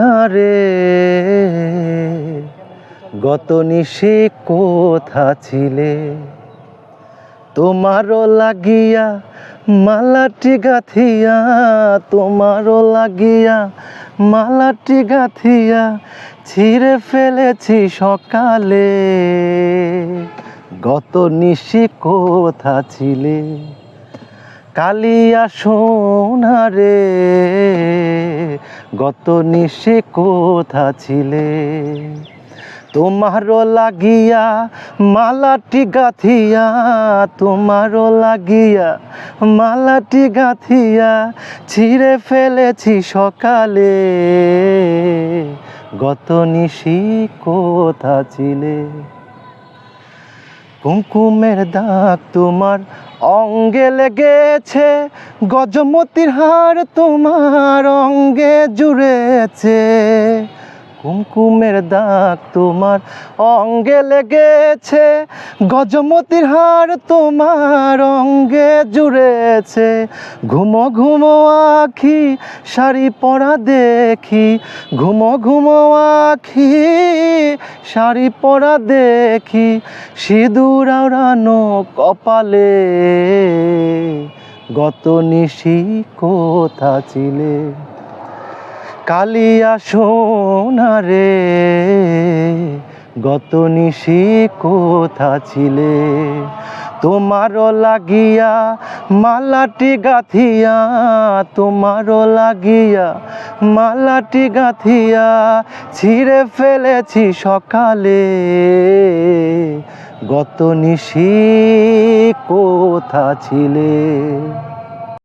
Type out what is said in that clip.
সোনারে গত নিশি কোথা ছিলে? তোমারও লাগিয়া মালাটি গাথিয়া, তোমারও লাগিয়া মালাটি গাথিয়া ছিঁড়ে ফেলেছি সকালে। গত নিশি কোথা ছিলে? কালিয়া সোনারে গত নিশি কোথা ছিলে? তোমারও লাগিয়া মালাটি গাথিয়া, তোমারও লাগিয়া মালাটি গাথিয়া ছিঁড়ে ফেলেছি সকালে। গত নিশি কোথা ছিলে? কুমকুমের দাগ তোমার অঙ্গে লেগেছে গজমতির হার তোমার অঙ্গে জুড়েছে। কুমকুমের দাগ তোমার অঙ্গে লেগেছে, গজমতির হার তোমার অঙ্গে জুড়েছে। ঘুমো ঘুমো আখি, শাড়ি পরা দেখি, ঘুমো ঘুমো আখি, শাড়ি পরা দেখি, সিঁদুর আওড়ানো কপালে। গত নিশি কোথা ছিলে? কালিয়া সোনারে গত নিশি কোথা ছিলে? তোমারও লাগিয়া মালাটি গাথিয়া, তোমারও লাগিয়া মালাটি গাথিয়া ছিঁড়ে ফেলেছি সকালে। গত নিশি কোথা ছিলে?